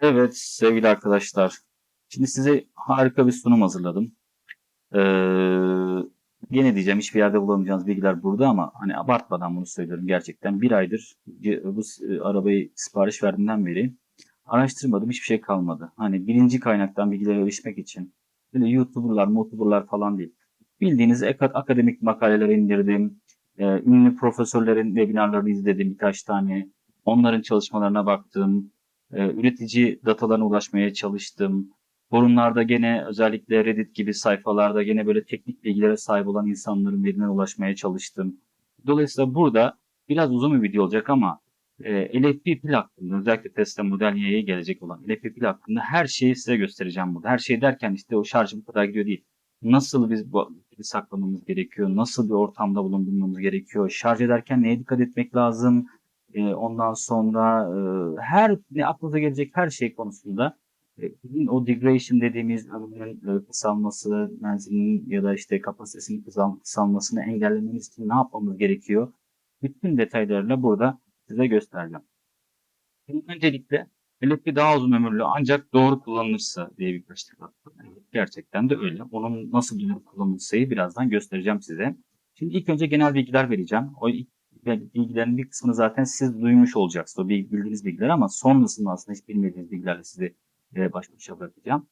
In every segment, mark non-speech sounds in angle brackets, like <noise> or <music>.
Evet sevgili arkadaşlar. Şimdi size harika bir sunum hazırladım. Ee, yine diyeceğim hiçbir yerde bulamayacağınız bilgiler burada ama hani abartmadan bunu söylüyorum gerçekten. Bir aydır bu e, arabayı sipariş verdiğimden beri araştırmadım hiçbir şey kalmadı. Hani birinci kaynaktan bilgilere erişmek için böyle YouTuber'lar, YouTuber'lar falan değil. Bildiğiniz akademik makaleler indirdim. Ee, ünlü profesörlerin webinarlarını izledim birkaç tane. Onların çalışmalarına baktım. Ee, üretici datalarına ulaşmaya çalıştım. Forumlarda gene özellikle Reddit gibi sayfalarda gene böyle teknik bilgilere sahip olan insanların verilerine ulaşmaya çalıştım. Dolayısıyla burada biraz uzun bir video olacak ama e, LFP pil hakkında özellikle Tesla Model Y'ye gelecek olan LFP pil hakkında her şeyi size göstereceğim burada. Her şey derken işte o şarjı bu kadar gidiyor değil. Nasıl biz bu saklamamız gerekiyor? Nasıl bir ortamda bulundurmamız gerekiyor? Şarj ederken neye dikkat etmek lazım? E, ondan sonra e, her ne aklınıza gelecek her şey konusunda e, o degradation dediğimiz ömrünün e, kısalması, menzilinin ya da işte kapasitesinin kısal- kısalmasını engellememiz için ne yapmamız gerekiyor? Bütün detaylarıyla burada size göstereceğim. Şimdi öncelikle LFP daha uzun ömürlü ancak doğru kullanılırsa diye bir başlık attım. Evet, gerçekten de öyle. Onun nasıl doğru kullanılırsa birazdan göstereceğim size. Şimdi ilk önce genel bilgiler vereceğim. O ilk bilgilerin bir kısmını zaten siz duymuş olacaksınız. O bildiğiniz bilgiler ama sonrasında aslında hiç bilmediğiniz bilgilerle sizi e, baş başa bırakacağım.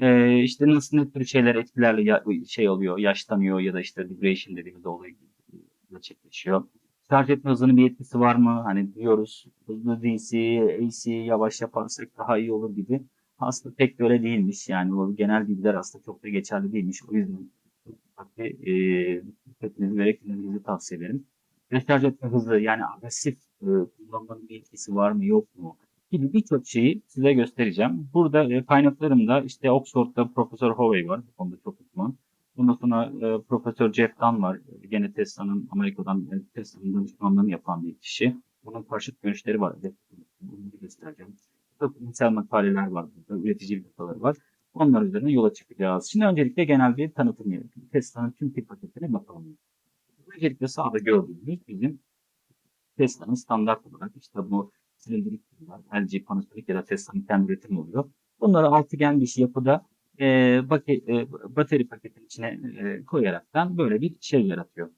E, işte nasıl ne tür şeyler etkilerle ya, şey oluyor, yaşlanıyor ya da işte degradation dediğimiz olay gerçekleşiyor. Şarj etme hızının bir etkisi var mı? Hani diyoruz hızlı DC, AC yavaş yaparsak daha iyi olur gibi. Aslında pek de öyle değilmiş. Yani o genel bilgiler aslında çok da geçerli değilmiş. O yüzden e, dikkatinizi ve tavsiye ederim. Ve şarj etme hızı yani agresif e, kullanmanın bir etkisi var mı yok mu? gibi birçok şeyi size göstereceğim. Burada e, kaynaklarımda işte Oxford'da Profesör Hovey var. Bu konuda çok uzman. Ondan sonra e, Profesör Jeff Dunn var. Gene Tesla'nın Amerika'dan e, Tesla'nın danışmanlığını yapan bir kişi. Bunun karşıt görüşleri var. Bunu göstereceğim. Çok bilimsel makaleler var burada. Üretici dataları var. Onlar üzerine yola çıkacağız. Şimdi öncelikle genel bir tanıtım yapayım. Tesla'nın tüm tip paketine bakalım. Öncelikle sağda gördüğünüz bizim Tesla'nın standart olarak işte bu silindirik var. LG, Panasonic ya da Tesla'nın kendi üretimi oluyor. Bunları altıgen bir şey yapıda e, e, bateri paketin içine e, koyaraktan böyle bir şey yaratıyor.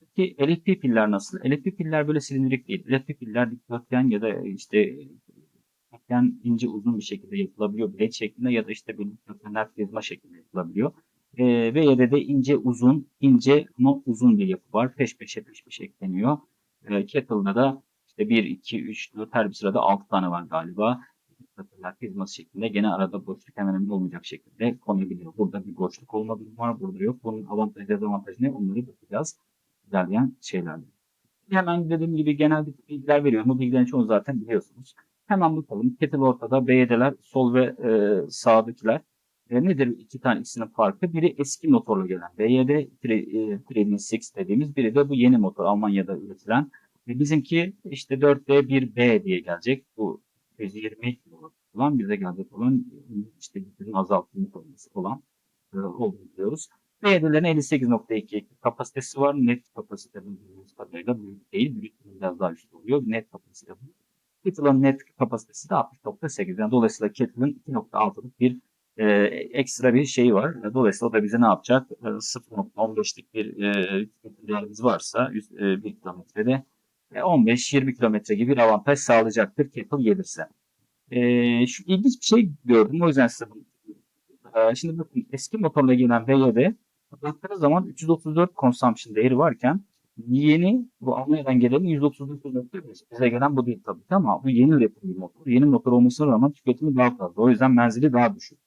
Peki LFP piller nasıl? LFP piller böyle silindirik değil. LFP piller dikdörtgen ya da işte dikdörtgen ince uzun bir şekilde yapılabiliyor. Bilet şeklinde ya da işte bir dikdörtgenler prizma şeklinde yapılabiliyor. E, ve yere de ince uzun, ince ama uzun bir yapı var. Peş peşe peş peşe ekleniyor. E, Kettle'da da işte 1, 2, 3, 4 her bir sırada 6 tane var galiba. Satırlar prizması şeklinde gene arada boşluk hemen hemen olmayacak şekilde konabiliyor. Burada bir boşluk olma durumu var. Burada yok. Bunun avantajı dezavantajı ne? Onları bakacağız. İlerleyen şeylerde. Hemen dediğim gibi genel bilgiler veriyorum. Bu bilgilerin çoğunu zaten biliyorsunuz. Hemen bakalım. Kettle ortada. BYD'ler sol ve e, sağdakiler. E, nedir iki tane ikisinin farkı? Biri eski motorla gelen BYD 306 dediğimiz. Biri de bu yeni motor Almanya'da üretilen ve bizimki işte 4D 1B diye gelecek. Bu 120 olan bize gelecek olan işte gücün azaltılmış olması olan e, olduğunu biliyoruz. BD'lerin 58.2 kapasitesi var. Net kapasite bildiğimiz kadarıyla büyük değil. Büyük biraz daha üstü oluyor. Net kapasite bu. Kettle'ın net kapasitesi de 60.8. Yani dolayısıyla Kettle'ın 2.6'lık bir e, ekstra bir şey var. Dolayısıyla o da bize ne yapacak? E, 0.15'lik bir e, değerimiz varsa 100, e, 1 kilometrede 15-20 kilometre gibi bir avantaj sağlayacaktır Kettle gelirse. Ee, şu ilginç bir şey gördüm. O yüzden size ee, Şimdi bakın eski motorla gelen VY'de baktığınız zaman 334 consumption değeri varken yeni bu Almanya'dan gelen 139.5 bize gelen bu değil tabii ki ama bu yeni üretim bir motor. Yeni motor olmasına rağmen tüketimi daha fazla. O yüzden menzili daha düşük.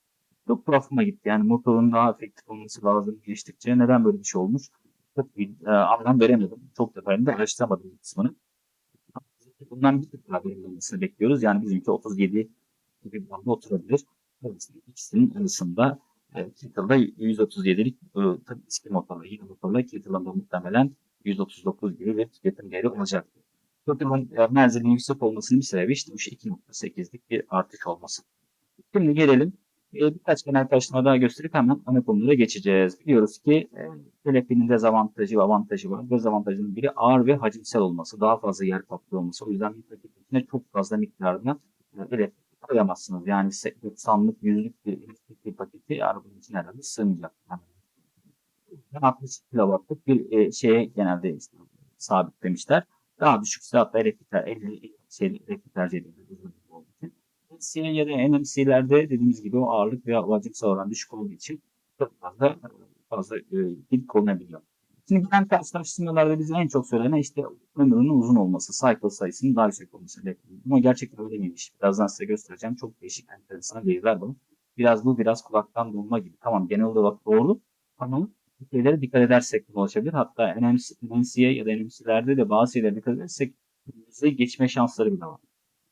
Çok tuhafıma gitti. Yani motorun daha efektif olması lazım geçtikçe. Neden böyle bir şey olmuş? çok bir e, anlam veremedim. Çok detayında araştıramadım kısmını. Bundan bir tık daha verilmesini bekliyoruz. Yani bizimki 37 gibi bir anda oturabilir. Dolayısıyla ikisinin arasında e, Kettle'da 137'lik e, tabii eski motorla, yeni motorla Kettle'ın da muhtemelen 139 gibi bir tüketim değeri olacaktır. Kettle'ın e, menzilinin yüksek olmasının bir sebebi işte bu 2.8'lik bir artış olması. Şimdi gelelim birkaç genel taşlama daha gösterip hemen ana konulara geçeceğiz. Biliyoruz ki e, telepinin dezavantajı ve avantajı var. Dezavantajının biri ağır ve hacimsel olması. Daha fazla yer kaplıyor olması. O yüzden bir paket içinde çok fazla miktarda e, elektrik koyamazsınız. Yani 90'lık, 100'lük bir elektrik paketi arabanın içine herhalde sığmayacak. Yani 60 kW'lık bir e, şeye genelde işte sabitlemişler. Daha düşükse hatta elektrik, 50 şey, elektrik tercih ediyorlar. uzun yol olduğu için. NMC ya da NMC'lerde dediğimiz gibi o ağırlık veya vacimsel oran düşük olduğu için çok fazla fazla e, pil kullanabiliyor. Şimdi gelen karşılaştırmalarda bize en çok söylenen işte ömrünün uzun olması, cycle sayısının daha yüksek olması. Ama gerçekten öyle miymiş? Birazdan size göstereceğim. Çok değişik, enteresan bilgiler var. Biraz bu biraz kulaktan dolma gibi. Tamam genel olarak doğru ama şeylere dikkat edersek ulaşabilir. Hatta NMC, NMC'ye ya da NMC'lerde de bazı şeylere dikkat edersek bize geçme şansları bile var.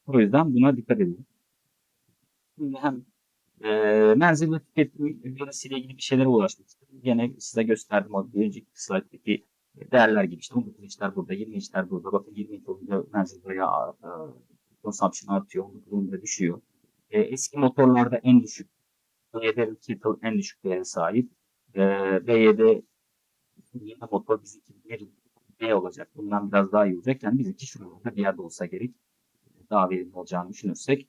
O yüzden buna dikkat edin. Hem e, menzil ve tüketim verisiyle ilgili bir şeylere ulaşmak istedim. Gene size gösterdim o bir önceki slayttaki değerler gibi işte 19 inçler burada, 20 inçler burada. Bakın 20 inç olunca menzil veya e, consumption artıyor, 19 olunca düşüyor. E, eski motorlarda en düşük B7 Kittle en düşük değere sahip. E, B7 yeni motor bizimki bir B olacak. Bundan biraz daha iyi olacak. Yani bizimki şuralarda bir yerde olsa gerek. Daha verimli olacağını düşünürsek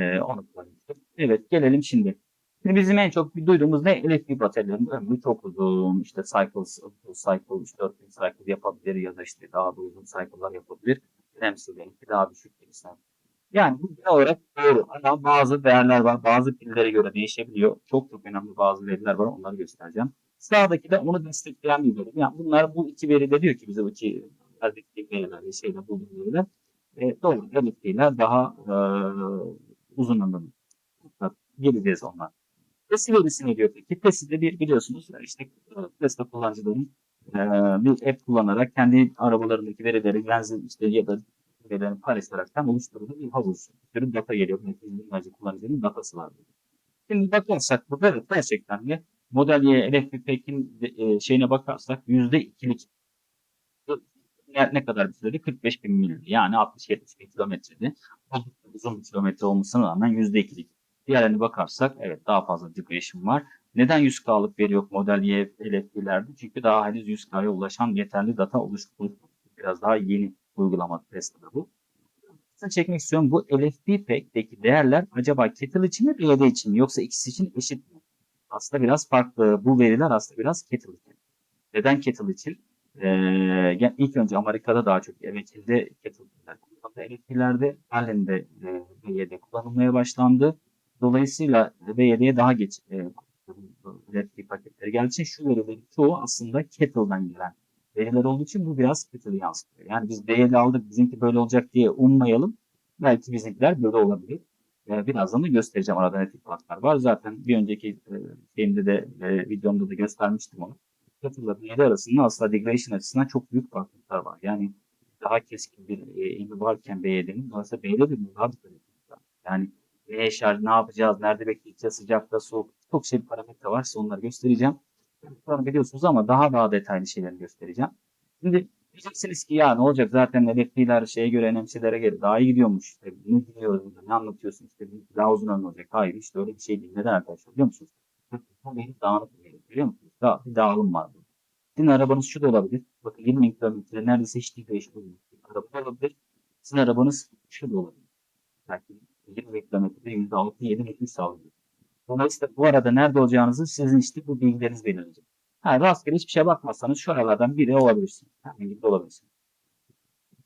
e, onu kullanıyoruz. Evet gelelim şimdi. Şimdi bizim en çok duyduğumuz ne? Elektrik bataryalarının ömrü çok uzun. İşte cycles, cycle, işte 4000 cycle yapabilir ya da işte daha da uzun cycle'lar yapabilir. NMC'lerinki daha düşük birisinden. Yani bu genel olarak doğru. Ama bazı değerler var. Bazı pillere göre değişebiliyor. Çok çok önemli bazı veriler var. Onları göstereceğim. Sağdaki de onu destekleyen bir veri. Yani bunlar bu iki veri de diyor ki bize bu iki verdik veriler ve şeyler bulduğumuz veriler. E, doğru. Elektriğiler daha e, uzun ömürlü. Geleceğiz onlar. Tesi verisi diyor peki? Tesi de bir biliyorsunuz işte Tesla kullanıcıların e, bir app kullanarak kendi arabalarındaki verileri benzin işte ya da verilerini paylaşaraktan oluşturduğu bir havuz. Bir sürü data geliyor. Binlerce kullanıcının datası var. Şimdi bakarsak burada gerçekten de Model Y pekin e, şeyine bakarsak %2'lik ne, ne kadar bir sürede? 45 bin mil. Yani 60-70 bin kilometrede. Uzun bir kilometre olmasına rağmen %2'lik. Diğerlerine bakarsak evet daha fazla degradation var. Neden 100K'lık veri yok Model Y elektriklerde? Çünkü daha henüz 100K'ya ulaşan yeterli data oluşturulmuş. Biraz daha yeni uygulama Tesla'da bu. Size çekmek istiyorum. Bu LFP pack'teki değerler acaba kettle için mi BYD için mi yoksa ikisi için eşit mi? Aslında biraz farklı. Bu veriler aslında biraz kettle için. Neden kettle için? Ee, ilk önce Amerika'da daha çok emekilde kettle'lar kullanıldı. Elektriklerde halinde e, BYD kullanılmaya başlandı. Dolayısıyla BYD'ye daha geç e, elektrik paketleri geldiği için şu verilerin çoğu aslında kettle'dan gelen veriler olduğu için bu biraz kettle'ı yansıtıyor. Yani biz BYD aldık bizimki böyle olacak diye ummayalım. Belki bizimkiler böyle olabilir. Ee, birazdan da göstereceğim arada ne tip farklar var. Zaten bir önceki e, şeyimde de e, videomda da göstermiştim onu. Kettle'la BYD arasında aslında degradation açısından çok büyük farklılıklar var. Yani daha keskin bir eğimi varken BYD'nin dolayısıyla BYD de daha dikkat etmek Yani ne şarj, ne yapacağız, nerede bekleyeceğiz, sıcakta, soğuk, çok şey bir parametre var. Size onları göstereceğim. Sonra biliyorsunuz ama daha daha detaylı şeyleri göstereceğim. Şimdi diyeceksiniz ki ya ne olacak zaten elektrikler şeye göre NMC'lere göre daha iyi gidiyormuş. İşte ne biliyoruz burada, ne anlatıyorsun işte daha uzun ömrü olacak. Hayır işte öyle bir şey değil. Neden arkadaşlar biliyor musunuz? Bu benim dağınık bir biliyor musunuz? Daha, bir dağılım var burada. Sizin arabanız şu da olabilir. Bakın 20 kilometre neredeyse hiç değil. Araba olabilir. Sizin arabanız şu da olabilir. Belki 20 kilometrede %6-7 metre sağlıyor. Dolayısıyla bu arada nerede olacağınızı sizin işte bu bilgileriniz belirleyecek. Ha, rastgele hiçbir şeye bakmazsanız şu aralardan biri olabilirsiniz. Herhangi biri olabilirsiniz.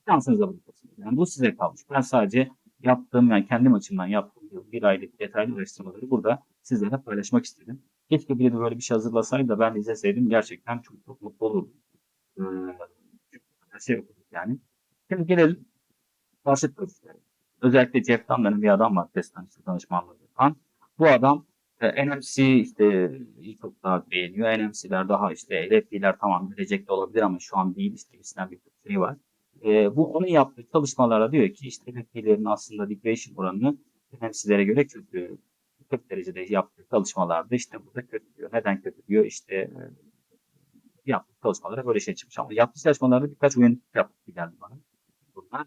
Şansınıza bırakırsınız. Yani bu size kalmış. Ben sadece yaptığım yani kendim açımdan yaptığım bir aylık detaylı araştırmaları burada sizlere paylaşmak istedim. Keşke biri de böyle bir şey hazırlasaydı da ben izleseydim gerçekten çok çok mutlu olurdum. Ee, şey yani. Şimdi gelelim basit profillere. Özellikle Jeff Damla'nın bir adam var Tesla'nın danışmanlığı yapan. Bu adam e, NMC işte çok daha beğeniyor. NMC'ler daha işte LFP'ler tamam gelecekte olabilir ama şu an değil işte gibisinden bir şey var. E, bu onun yaptığı çalışmalara diyor ki işte LFP'lerin aslında degradation oranını NMC'lere göre kötü. 40 derecede yaptığı çalışmalarda işte burada kötü diyor. Neden kötü diyor? İşte e, yaptığı çalışmalara böyle şey çıkmış. Ama yaptığı çalışmalarda birkaç uyanık yaptı geldi bana. Bunlar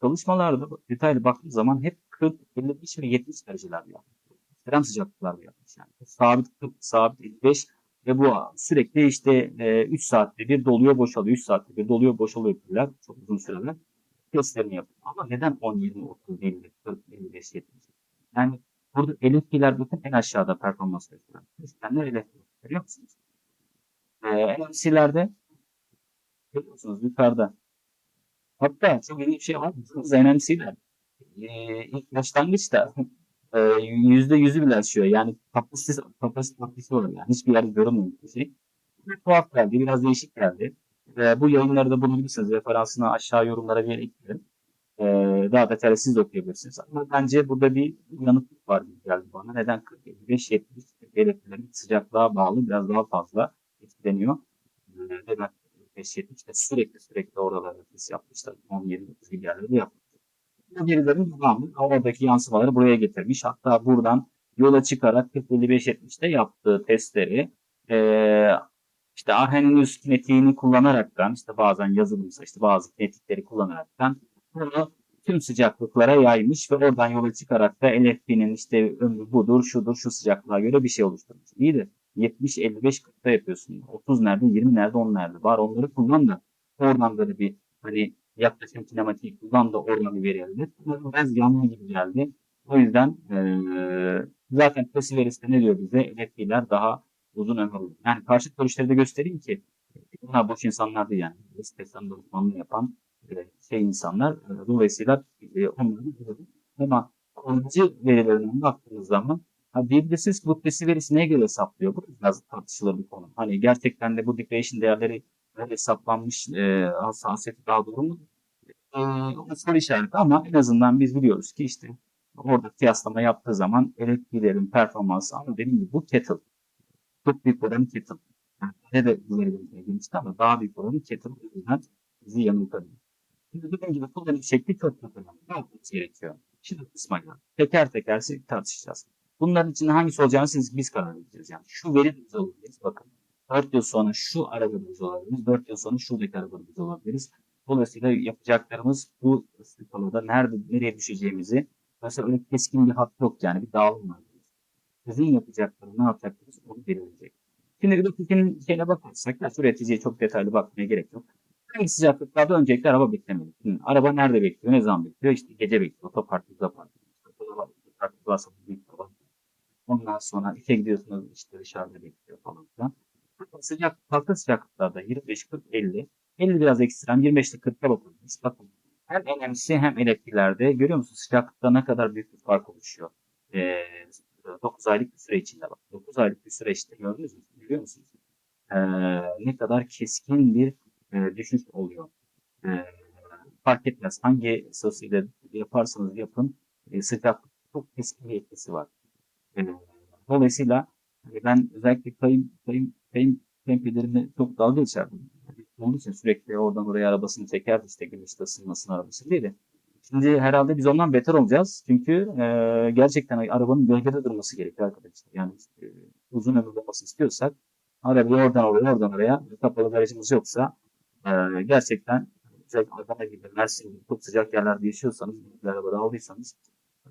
çalışmalarda detaylı baktığı zaman hep 40, 55 ve 70 dereceler yapmış. Ekstrem sıcaklıklar yapmış yani. Sabit 40, sabit 55 ve bu sürekli işte e, 3 saatte bir doluyor boşalıyor. 3 saatte bir doluyor boşalıyor piller. Çok uzun süreler. testlerini yapın. Ama neden 10, 20, 30, 50, 40, 55, 70? Yani burada LFP'ler bakın en aşağıda performans gösteren. Testlerler LFP. Görüyor musunuz? Ee, NMC'lerde görüyorsunuz yukarıda. Hatta çok ilginç bir şey var. Biz NMC'ler e, ilk başlangıçta <laughs> e, yüzde yüzü bile aşıyor. Yani kapasitesi, kapasite kapasitesi var. Yani hiçbir yerde görünmüyor bir şey. Bir tuhaf geldi. Biraz değişik geldi. E, bu yayınları da bulabilirsiniz. Referansını aşağı yorumlara bir yere eklerim. E, daha detaylı siz de okuyabilirsiniz. Ama bence burada bir yanıtlık var gibi geldi bana. Neden 45-70 elektriklerin sıcaklığa bağlı biraz daha fazla etkileniyor. Neden 45-70 de sürekli sürekli oralarda test yapmışlar. 10-20 yerlerde yapmışlar. Bu verilerin devamı oradaki yansımaları buraya getirmiş. Hatta buradan yola çıkarak 45-70'te yaptığı testleri e, işte Arrhenius kinetiğini kullanaraktan işte bazen yazılımsa işte bazı kinetikleri kullanaraktan bunu tüm sıcaklıklara yaymış ve oradan yola çıkarak da LFP'nin işte ömrü budur, şudur, şu sıcaklığa göre bir şey oluşturmuş. İyi de 70, 55, 40'ta yapıyorsun. 30 nerede, 20 nerede, 10 nerede. Var onları kullan da oradan böyle bir hani yaklaşım kinematiği kullan da oradan bir veri elde Biraz yanlı gibi geldi. O yüzden eee zaten Plessy verisi de ne diyor bize? LFP'ler daha uzun ömürlü. Yani karşıt görüşleri de göstereyim ki bunlar boş insanlar değil yani. İstersen uzmanlığı yapan şey insanlar. E, Dolayısıyla e, onları biliyorum. Ama kalıcı verilerine baktığınız zaman ha, diyebilirsiniz ki bu Plessy verisi neye göre hesaplıyor? Bu biraz tartışılır bir konu. Hani gerçekten de bu degradation değerleri hesaplanmış e, hassasiyeti daha doğru mu? E, soru işareti ama en azından biz biliyoruz ki işte orada kıyaslama yaptığı zaman elektriklerin performansı ama dediğim gibi bu kettle çok büyük oranı kettle. Yani de ileri ilginçti ama daha büyük oranı kettle o yüzden bizi yanıltabilir. Şimdi dediğim gibi kullanım şekli çok önemli. Ne yapmamız gerekiyor? Şimdi kısma geldi. Teker teker tartışacağız. Bunların içinde hangisi olacağını siz biz karar vereceğiz. Yani şu veri biz olabiliriz. Bakın 4 yıl sonra şu arabamız olabiliriz. 4 yıl sonra şuradaki arabamız olabiliriz. Dolayısıyla yapacaklarımız bu skalada nerede nereye düşeceğimizi mesela öyle keskin bir hat yok yani bir dağılım var. Sizin yapacaklarınız ne yapacaklarınız onu belirleyecek. Şimdi grafikinin şeyine bakarsak ya şu üreticiye çok detaylı bakmaya gerek yok. Hangi sıcaklıklarda öncelikle araba beklemeli? Hı, araba nerede bekliyor? Ne zaman bekliyor? İşte gece bekliyor. Otopark, otopark. Otopark. Ondan sonra işe gidiyorsunuz işte dışarıda bekliyor falan filan. Sıcak, farklı sıcaklıklarda 25, 40, 50. 50 biraz ekstrem 25 ile 40'a bakıyoruz. Bakın hem NMC hem elektriklerde görüyor musunuz sıcaklıkta ne kadar büyük bir fark oluşuyor. Ee, 9 aylık bir süre içinde bak. 9 aylık bir süreçte gördünüz mü? Biliyor musunuz? Ee, ne kadar keskin bir e, düşüş oluyor. E, fark etmez. Hangi sosuyla yaparsanız yapın e, sıcaklık çok keskin bir etkisi var. E, dolayısıyla e, ben özellikle kayın, kayın, kayın kayınpederimle çok dalga geçerdim. Onun için sürekli oradan oraya arabasını çekerdi işte güneşte ısınmasın arabası diye de. Şimdi herhalde biz ondan beter olacağız. Çünkü e, gerçekten arabanın gölgede durması gerekiyor arkadaşlar. Yani e, uzun ömürlü olması istiyorsak arabayı oradan oraya oradan oraya kapalı garajımız yoksa e, gerçekten özellikle Adana gibi Mersin gibi çok sıcak yerlerde yaşıyorsanız arabada aldıysanız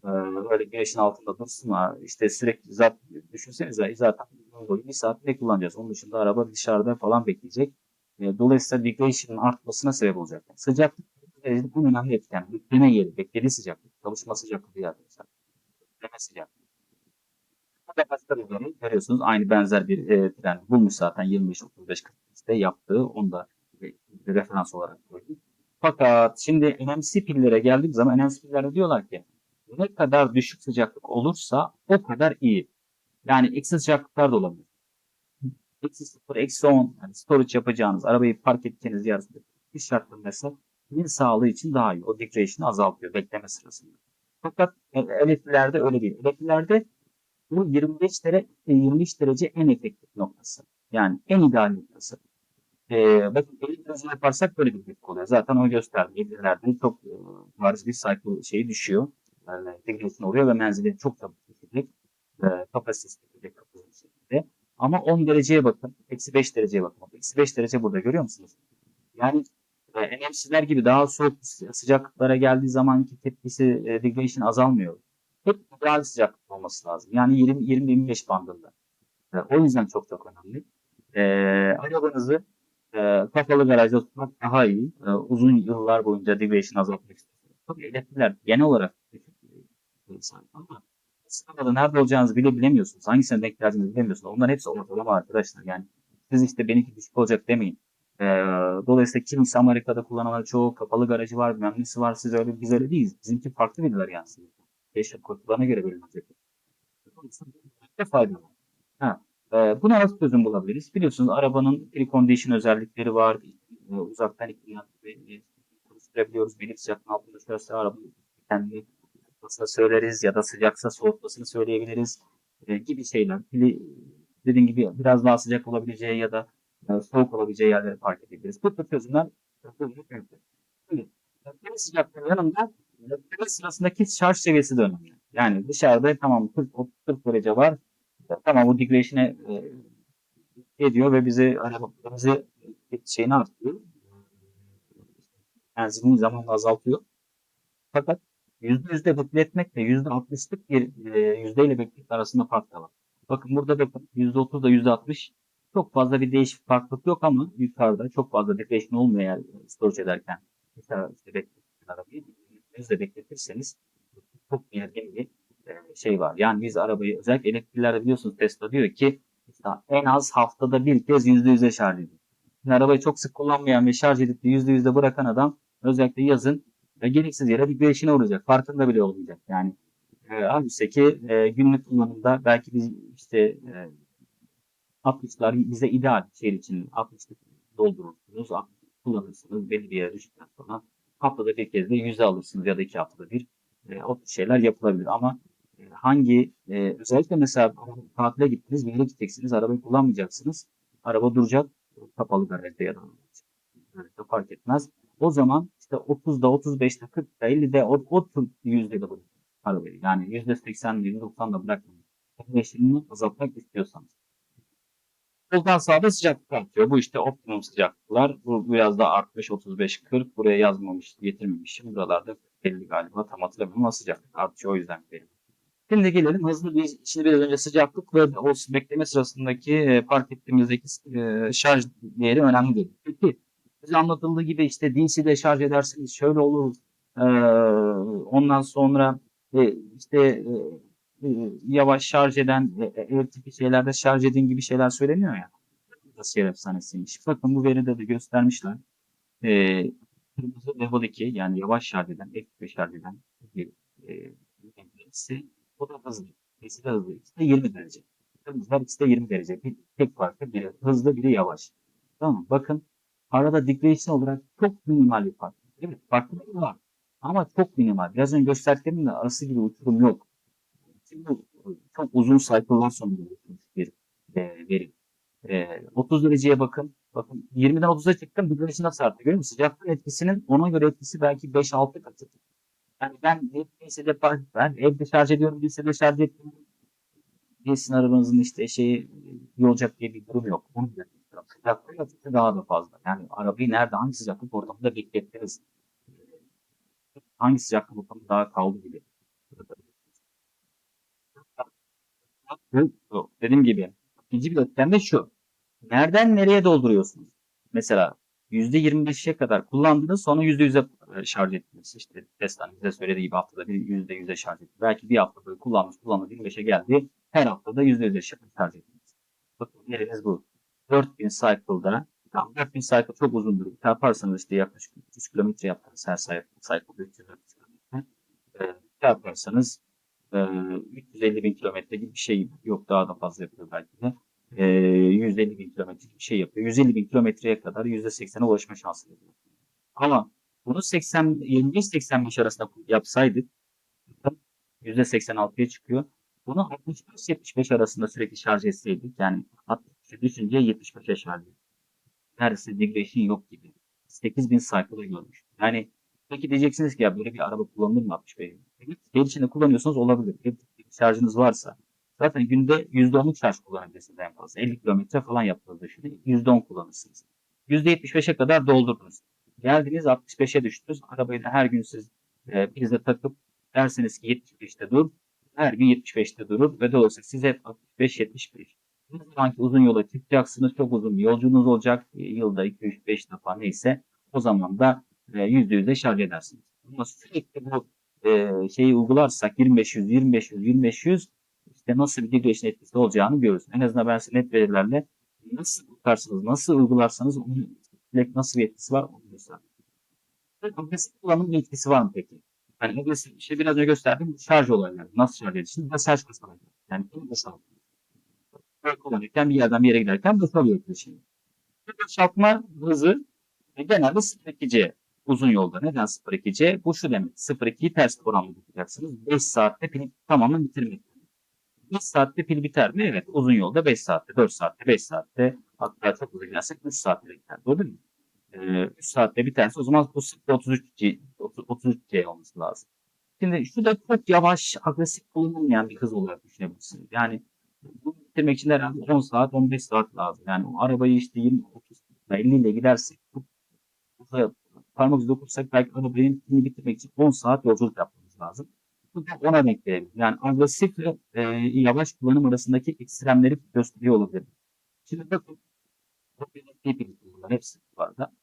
e, böyle güneşin altında dursun işte sürekli zaten düşünsenize zaten bir saat ne kullanacağız. Onun dışında araba dışarıda falan bekleyecek. E, dolayısıyla degradation'ın artmasına sebep olacak. Sıcaklık en önemli etken. Bekleme yeri, beklediği sıcaklık, çalışma sıcaklığı arkadaşlar. Bekleme. Bu başka bir veri görüyorsunuz. Aynı benzer bir e, tren bulmuş zaten 25-35 işte yaptığı. Onu da referans olarak koydum. Fakat şimdi NMC pillere geldiğim zaman NMC pillerde diyorlar ki ne kadar düşük sıcaklık olursa o kadar iyi. Yani eksi sıcaklıklar da olabilir. Eksi 0, eksi 10 yani storage yapacağınız, arabayı park edeceğiniz yer bir şartlı mesela pil sağlığı için daha iyi. O degradation'ı azaltıyor bekleme sırasında. Fakat elektriklerde öyle değil. Elektriklerde bu 25 derece, 25 derece en efektif noktası. Yani en ideal noktası. Bakın 50 derece yaparsak böyle bir grafik oluyor. Zaten o gösterdi. 50'lerde çok e, bariz bir cycle şeyi düşüyor. Yani degradation oluyor ve menzili çok çabuk düşecek. E, kapasitesi düşecek şekilde. Ama 10 dereceye bakın. Eksi 5 dereceye bakın. Eksi 5 derece burada görüyor musunuz? Yani e, NMC'ler gibi daha soğuk sıcaklıklara geldiği zamanki tepkisi e, degradation azalmıyor. Hep ideal sıcaklık olması lazım. Yani 20-25 bandında. E, o yüzden çok çok önemli. E, arabanızı e, kapalı garajda tutmak daha iyi. E, uzun yıllar boyunca degradation azaltmak istiyorsanız. Tabii elektrikler genel olarak ama sırada nerede olacağınızı bile bilemiyorsunuz. Hangisine denk geldiğinizi bilemiyorsunuz. Onların hepsi ortalama arkadaşlar. Yani siz işte benimki düşük olacak demeyin. E, dolayısıyla kimisi Amerika'da kullanılan çoğu kapalı garajı var, bilmem var. Siz öyle, biz öyle değiliz. Bizimki farklı bilgiler yani. Yaşam koşullarına göre bölünecek. Dolayısıyla faydalı. Ha, e, buna nasıl çözüm bulabiliriz? Biliyorsunuz arabanın precondition özellikleri var. E, uzaktan iklim oluşturabiliyoruz. Belirli sıcaklığın altında düşerse araba kendi nasıl söyleriz ya da sıcaksa soğutmasını söyleyebiliriz e, gibi şeyler. Dediğim gibi biraz daha sıcak olabileceği ya da e, soğuk olabileceği yerleri fark edebiliriz. Bu tür çözümler çözülmüş mümkün. Şimdi, pil sıcaklığının yanında e, pil sırasındaki şarj seviyesi de önemli. Yani dışarıda tamam 40, 40 derece var. Tamam bu degradation'e e, ediyor ve bizi arabamızı şeyini artırıyor. Benzinin zamanla azaltıyor. Fakat yüzde yüzde bekletmekle yüzde altmışlık bir e, yüzdeyle bekletmek arasında fark da var. Bakın burada bakın yüzde otuz da yüzde altmış çok fazla bir değişik farklılık yok ama yukarıda çok fazla degradation olmuyor eğer storage ederken. Mesela işte bekletirken arabayı yüzde bekletirseniz çok belirgin bir şey var. Yani biz arabayı özellikle elektriklerde biliyorsunuz Tesla diyor ki işte en az haftada bir kez yüzde yüze şarj ediyor. Yani arabayı çok sık kullanmayan ve şarj edip de yüzde yüzde bırakan adam özellikle yazın e, gereksiz yere bir güneşine uğrayacak. Farkında bile olmayacak. Yani e, halbuki ki e, günlük kullanımda belki biz işte e, 60'lar bize ideal şehir için 60'lık doldurursunuz, 60 kullanırsınız belli bir yere düştükten sonra haftada bir kez de yüze alırsınız ya da iki haftada bir e, o şeyler yapılabilir ama hangi e, özellikle mesela tatile gittiniz bir yere gideceksiniz arabayı kullanmayacaksınız araba duracak kapalı garajda ya da garajda fark etmez o zaman işte 30'da 35'te 40'da 50'de o, o tür yüzdede bırakın arabayı yani %80 %90'da bırakmayın. Eşliğini azaltmak istiyorsanız. Soldan sağda sıcaklık artıyor. Bu işte optimum sıcaklıklar. Bu biraz da artmış 35 40. Buraya yazmamış, getirmemişim. Buralarda 50 galiba tam hatırlamıyorum ama sıcaklık artıyor o yüzden benim. Şimdi gelelim hızlı bir şimdi biraz önce sıcaklık ve o bekleme sırasındaki e, park ettiğimizdeki e, şarj değeri önemli değil. Peki bize anlatıldığı gibi işte DC'de şarj ederseniz şöyle olur. E, ondan sonra e, işte yavaş şarj eden e, tipi şeylerde şarj edin gibi şeyler söyleniyor ya. Şehir efsanesiymiş. Bakın bu veride de göstermişler. E, kırmızı level 2 yani yavaş şarj eden, tipi şarj eden bir e. O da hızlı. Birisi de hızlı. İkisi de 20 derece. Kırmızılar ikisi de 20 derece. Bir tek farkı biri hızlı biri yavaş. Tamam mı? Bakın arada degradation olarak çok minimal bir fark. Değil mi? Farklılık var. Ama çok minimal. Biraz önce gösterdiklerimin arası gibi uçurum yok. Şimdi bu çok uzun sayfalar sonunda bir e, veri. E, 30 dereceye bakın. Bakın 20'den 30'a çıktım. Bir derece nasıl arttı görüyor musunuz? Sıcaklığın etkisinin ona göre etkisi belki 5-6 katı. Yani ben neyse de ben evde şarj ediyorum, bilse de şarj etmiyorum. Bilsin arabanızın işte şeyi iyi olacak diye bir durum yok. Onu da sıcaklık etkisi daha da fazla. Yani arabayı nerede, hangi sıcaklık ortamında beklettiniz? Hangi sıcaklık ortamında daha kaldı gibi. Dediğim gibi ikinci bir etken de şu. Nereden nereye dolduruyorsunuz? Mesela %25'e kadar kullandınız sonra %100'e şarj ettiniz. İşte Tesla'nın bize söylediği gibi haftada bir %100'e şarj ettiniz. Belki bir hafta böyle kullanmış kullanmış 25'e geldi. Her haftada %100'e şarj ettiniz. Bakın yeriniz bu. 4000 cycle'da Tamam 4000 cycle çok uzundur. Çarparsanız işte yaklaşık 300 kilometre yaptınız her cycle. Cycle 300 kilometre. Ee, çarparsanız 350 bin kilometre gibi bir şey yok daha da fazla yapıyor belki de. E, 150 bin kilometre gibi bir şey yapıyor. 150 bin kilometreye kadar %80'e ulaşma şansı veriyor. Ama bunu 80 25-85 arasında yapsaydık %86'ya çıkıyor. Bunu 65-75 arasında sürekli şarj etseydik yani 60'a düşünce 75'e şarj ediyor. Neredeyse degradation yok gibi. 8000 cycle'ı görmüş. Yani peki diyeceksiniz ki ya böyle bir araba kullanılır mı 65 Şehir içinde kullanıyorsanız olabilir. Ev şarjınız varsa. Zaten günde %10'luk şarj kullanabilirsiniz en fazla. 50 kilometre falan yaptığınızda şimdi %10 kullanırsınız. %75'e kadar doldurdunuz. Geldiniz 65'e düştünüz. Arabayı da her gün siz e, prize takıp derseniz ki 75'te dur. Her gün 75'te durur ve dolayısıyla siz hep 65-75 Ne zamanki uzun yola çıkacaksınız. Çok uzun bir yolculuğunuz olacak. E, Yılda 2-3-5 defa neyse. O zaman da e, %100'de şarj edersiniz. Ama sürekli bu e, şeyi uygularsak 25-100, 25-100, 25-100 işte nasıl bir degresyon etkisi olacağını görürüz. En azından ben size net verilerle nasıl tutarsınız, nasıl uygularsanız onun nasıl bir etkisi var onu göstereyim. Agresif kullanımın etkisi var mı peki? Yani agresif işte biraz önce gösterdim şarj olayları. Nasıl şarj edilsin? Ve şarj kısmı. Yani bunu boşaltıyor. Böyle kullanırken bir yerden bir yere giderken şimdi. Bu boşaltma hızı e, genelde 0.2C uzun yolda. Neden 0.2C? Bu şu demek. 0.2'yi ters oranlı tutacaksınız. 5 saatte pil tamamen bitirmek. 5 saatte pil biter mi? Evet. Uzun yolda 5 saatte, 4 saatte, 5 saatte hatta çok hızlı gidersek 3 saatte biter. Doğru mi? Ee, 3 saatte biterse o zaman bu 33C, 33C olması lazım. Şimdi şu da çok yavaş, agresif kullanılmayan bir hız olarak düşünebilirsiniz. Yani bunu bitirmek için herhalde 10 saat, 15 saat lazım. Yani o arabayı işte 20, 30, 50 ile gidersek parmak ucu dokunsak belki arabayı bitirmek için 10 saat yolculuk yapmamız lazım. Bu da ona denk gelebilir. Yani agresif ve e, yavaş kullanım arasındaki ekstremleri gösteriyor olabilir. Şimdi bakın bunlar hepsi bu arada.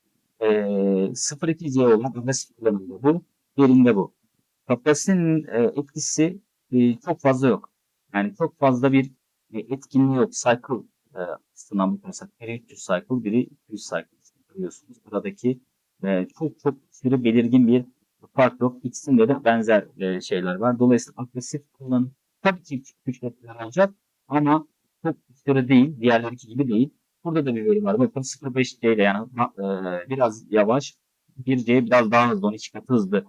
E, 0.2C olan agresif kullanımda bu. Diğerinde bu. Kapasitenin e, etkisi e, çok fazla yok. Yani çok fazla bir e, etkinliği yok. Cycle e, açısından bakarsak biri 300 cycle, biri 200 cycle biliyorsunuz. Buradaki e, çok çok aşırı belirgin bir fark yok. İkisinde de benzer e, şeyler var. Dolayısıyla agresif kullanım tabii ki küçük etkiler olacak ama çok aşırı değil. Diğerlerinki gibi değil. Burada da bir veri var. Bakın 0.5C ile yani e, biraz yavaş. 1C biraz daha hızlı. 12 katı hızlı.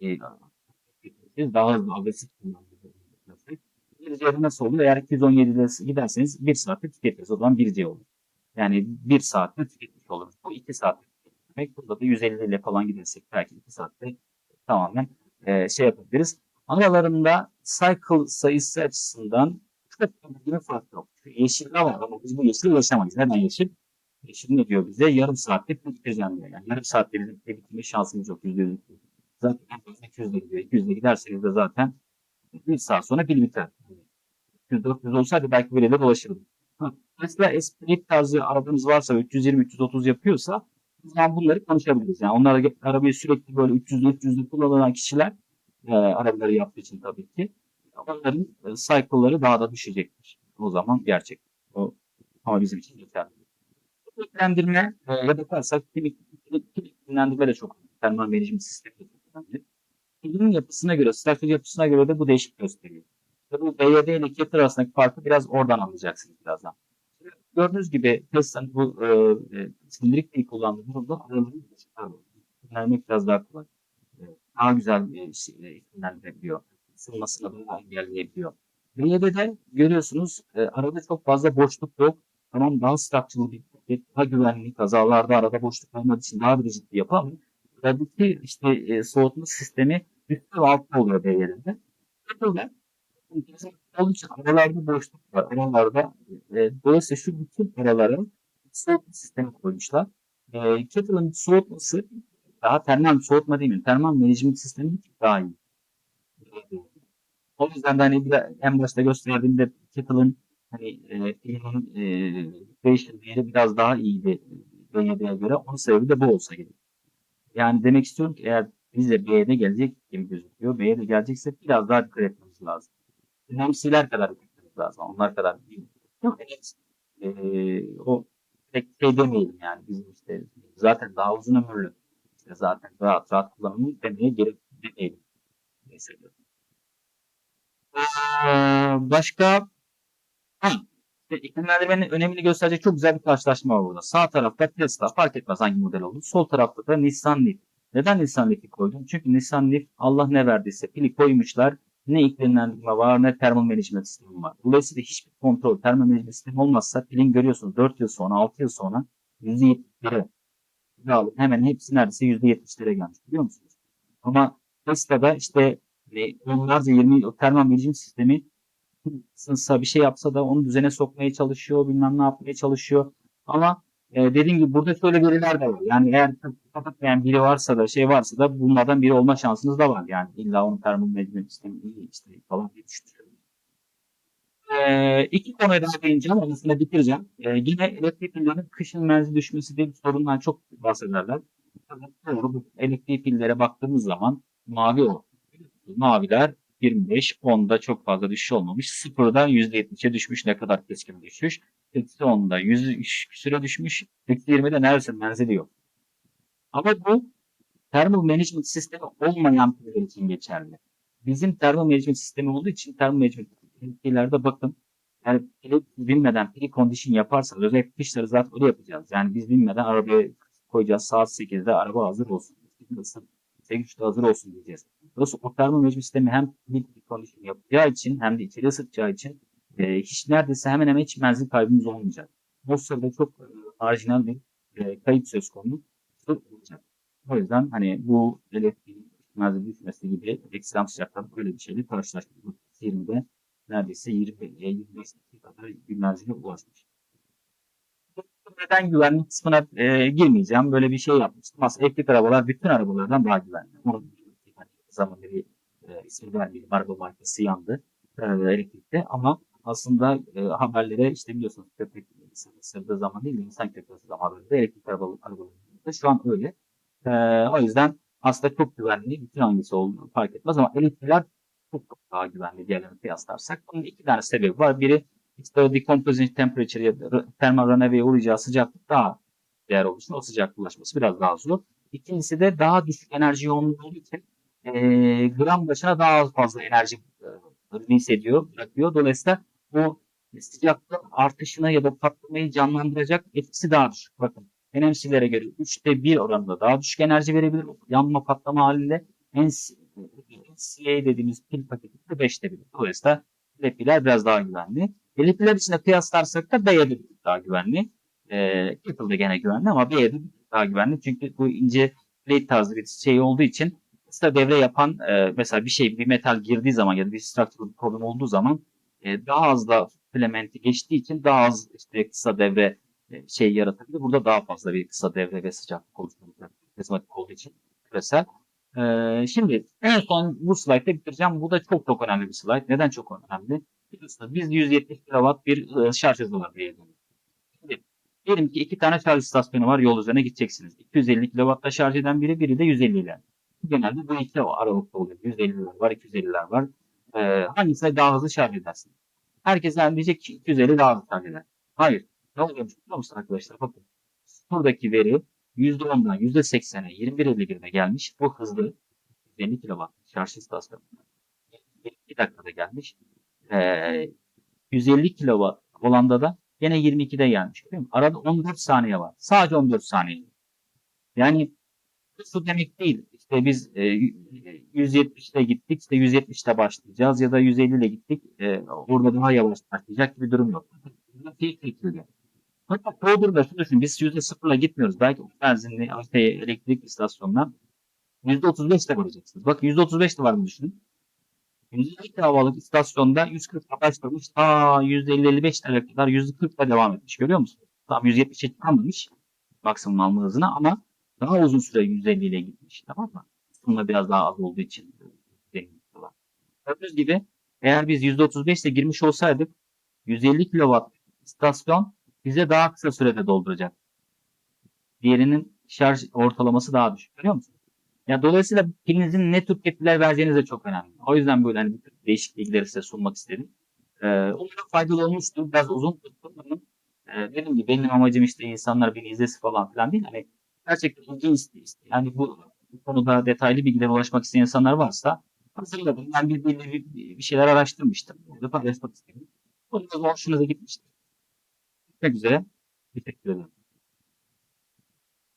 E, daha hızlı agresif kullanılıyor. Bir C nasıl oluyor? Eğer 217'de giderseniz 1 saatte tüketiriz. O zaman 1C olur. Yani 1 saatte tüketmiş oluruz. Bu 2 saatte demek. Burada da 150 ile falan gidersek belki 2 saatte tamamen e, şey yapabiliriz. Aralarında cycle sayısı açısından çok bir fark yok. Yeşil var ama biz bu yeşili yaşamayız. Neden yeşil? Yeşil ne diyor bize? Yarım saatte bitireceğim diyor. Yani yarım saatte bizim bitirme şansımız yok. %100. Zaten en fazla 200'de gidiyor. 200'de giderseniz de zaten bir saat sonra pil biter. 200-400 olsaydı belki böyle de dolaşırdım. Mesela Esprit tarzı arabanız varsa 320-330 yapıyorsa zaman bunları konuşabiliriz. Yani onlar arabayı sürekli böyle 300'lü 300'lü kullanan kişiler e, arabaları yaptığı için tabii ki onların e, cycle'ları daha da düşecektir. O zaman gerçek. O, ama bizim için yeterli. Eklendirme e, ya bakarsak eklendirme de çok termal management sistemi de çok önemli. Pilin yapısına göre, structure yapısına göre de bu değişik gösteriyor. Ve bu BYD ile Kepler arasındaki farkı biraz oradan anlayacaksınız birazdan. Gördüğünüz gibi Tesla'nın bu e, e, silindirik pil kullandığı durumda var. Dinlenmek biraz daha kolay. E, daha güzel e, şey, dinlendirebiliyor. Isınmasını daha engelleyebiliyor. BYD'de görüyorsunuz e, arada çok fazla boşluk yok. Tamam daha structural bir daha güvenli kazalarda arada boşluk olmadığı için daha bir ciddi yapı ama buradaki işte e, soğutma sistemi üstte ve altta oluyor BYD'de. Böyle olduğu için aralarda boşluk var. Aralarda e, dolayısıyla şu bütün aralara soğutma sistemi koymuşlar. E, Kettle'ın soğutması daha termal soğutma değil mi? Termal management sistemi daha iyi. O yüzden de hani de en başta gösterdiğimde Kettle'ın hani e, filmin e, değeri biraz daha iyiydi BYD'ye göre. Onun sebebi de bu olsa gerek. Yani demek istiyorum ki eğer bize BYD gelecek gibi gözüküyor. BYD gelecekse biraz daha dikkat etmemiz lazım. Önemsiler kadar gitmemiz lazım. Onlar kadar değil. Evet. Ee, o pek şey demeyelim yani bizim işte zaten daha uzun ömürlü işte zaten rahat rahat kullanımı demeye gerek demeyelim. Mesela. Ee, başka ha, işte iklimlendirmenin önemini gösterecek çok güzel bir karşılaşma var burada. Sağ tarafta Tesla fark etmez hangi model olur. Sol tarafta da Nissan Leaf. Neden Nissan Leaf'i koydum? Çünkü Nissan Leaf Allah ne verdiyse pili koymuşlar ne iklimlendirme var ne termal management sistemi var. Dolayısıyla hiçbir kontrol, termal management sistemi olmazsa pilin görüyorsunuz 4 yıl sonra, 6 yıl sonra %70'lere alıp hemen hepsi neredeyse %70'lere gelmiş biliyor musunuz? Ama Tesla'da işte e, onlarca 20 termal management sistemi sınsa bir şey yapsa da onu düzene sokmaya çalışıyor, bilmem ne yapmaya çalışıyor. Ama e, dediğim gibi burada şöyle veriler de var. Yani eğer kapatmayan biri varsa da şey varsa da bunlardan biri olma şansınız da var. Yani illa onun termal management sistemi işte falan diye düşünüyorum. Ee, iki konuya daha değineceğim. Arasında bitireceğim. Ee, yine elektrik pillerinin kışın menzil düşmesi diye bir sorundan çok bahsederler. Doğru. Bu elektrik pillere baktığımız zaman mavi o. Maviler 25, 10'da çok fazla düşüş olmamış. Sıfırdan %70'e düşmüş. Ne kadar keskin düşüş. Eksi 10'da 100 küsüre düşmüş. Eksi 20'de neredeyse menzili yok. Ama bu thermal management sistemi olmayan piller için geçerli. Bizim thermal management sistemi olduğu için thermal management pillerde bakın yani pili bilmeden pili condition yaparsanız özellikle kışları zaten öyle yapacağız. Yani biz bilmeden arabaya koyacağız saat 8'de araba hazır olsun. 8.30'da hazır olsun diyeceğiz. Dolayısıyla o termal management sistemi hem pil condition yapacağı için hem de içeri ısıtacağı için e, hiç neredeyse hemen hemen hiç menzil kaybımız olmayacak. O sırada çok e, marjinal bir e, kayıp söz konusu olacak. O yüzden hani bu elektriğin menzil düşmesi gibi ekstrem sıcaklıkta böyle bir şeyle karşılaştık. 20'de neredeyse 20 25 dakika kadar bir menzile ulaşmış. Neden güvenlik kısmına e, girmeyeceğim. Böyle bir şey yapmıştım. Aslında elektrik arabalar bütün arabalardan daha güvenli. Onu hani zaman bir e, ismi vermeyelim. Araba markası yandı e, elektrikte ama aslında e, haberlere işte biliyorsunuz köpek ısırdığı zaman değil de insan köpeği ısırdığı haberlerde elektrik arabaları arabalarında şu an öyle. E, o yüzden aslında çok güvenli. Bütün hangisi olduğunu fark etmez ama elektrikler çok daha güvenli diğerlerine kıyaslarsak. Bunun iki tane sebebi var. Biri işte o decomposition temperature ya da thermal runaway'e uğrayacağı sıcaklık daha değer olduğu o sıcaklık ulaşması biraz daha zor. İkincisi de daha düşük enerji yoğunluğu olduğu için e, gram başına daha az fazla enerji e, release bırakıyor. Dolayısıyla bu sıcaklık artışını ya da patlamayı canlandıracak etkisi daha düşük. Bakın NMC'lere göre 3'te 1 oranında daha düşük enerji verebilir. Yanma patlama halinde NCA dediğimiz pil paketi de 5'te 1. Dolayısıyla LEP'ler biraz daha güvenli. LEP'ler içinde kıyaslarsak da B'ye de daha güvenli. E, Kettle'da gene güvenli ama B'ye de daha güvenli. Çünkü bu ince plate tarzı bir şey olduğu için kısa devre yapan e, mesela bir şey bir metal girdiği zaman ya da bir structural problem olduğu zaman e, daha az da filamenti geçtiği için daha az işte kısa devre e, şey yaratabilir. Burada daha fazla bir kısa devre ve sıcaklık oluşturacak. Prizmatik olduğu için küresel. Ee, şimdi en son bu slaytta bitireceğim. Bu da çok çok önemli bir slide. Neden çok önemli? Biz 170 kW bir e, şarj hızı var diyelim. Şimdi diyelim ki iki tane şarj istasyonu var. Yol üzerine gideceksiniz. 250 kW'da şarj eden biri, biri de 150 ile. Genelde bu iki aralıkta oluyor. 150'ler var, 250'ler var. Ee, hangisi daha hızlı şarj edersin? Herkes yani diyecek ki 250 daha hızlı şarj eder. Hayır. Ne oluyormuş biliyor musun arkadaşlar? Bakın. Buradaki veri %10'dan %80'e 21.51'e gelmiş. Bu hızlı 150 kW şarj istasyonu. 2 dakikada gelmiş. Ee, 150 kW olanda da yine 22'de gelmiş. Değil mi? Arada 14 saniye var. Sadece 14 saniye. Yani şu demek değil. İşte biz e, 170'te gittik, işte 170'te başlayacağız ya da 150 ile gittik. E, orada daha yavaş başlayacak bir durum yok. Peak peak Fakat Coder'da şunu düşün. Biz %0'la gitmiyoruz. Belki benzinli işte elektrik istasyonuna %35'te varacaksınız. Bakın %35'te var mı düşünün. 150 havalık istasyonda 140 başlamış. Ta %50-55 lira kadar %40'la devam etmiş. Görüyor musunuz? Tam 170'e çıkamamış maksimum alma hızına ama daha uzun süre 150 ile gitmiş. Tamam mı? Bununla biraz daha az olduğu için. Gördüğünüz gibi eğer biz %35 ile girmiş olsaydık 150 kW istasyon bize daha kısa sürede dolduracak. Diğerinin şarj ortalaması daha düşük. Görüyor musunuz? Ya dolayısıyla pilinizin ne tür tepkiler vereceğiniz de çok önemli. O yüzden böyle hani değişik bilgileri size sunmak istedim. Ee, umarım faydalı olmuştur. Biraz uzun tuttum ama e, dediğim gibi benim amacım işte insanlar beni izlesin falan filan değil. Hani gerçekten ilgi isteği. Yani bu, bu konuda detaylı bilgilere ulaşmak isteyen insanlar varsa hazırladım. Ben bir, bir, bir, bir şeyler araştırmıştım. Burada paylaşmak istedim. Bunu da hoşunuza gitmiştir. Görüşmek üzere. Teşekkür ederim.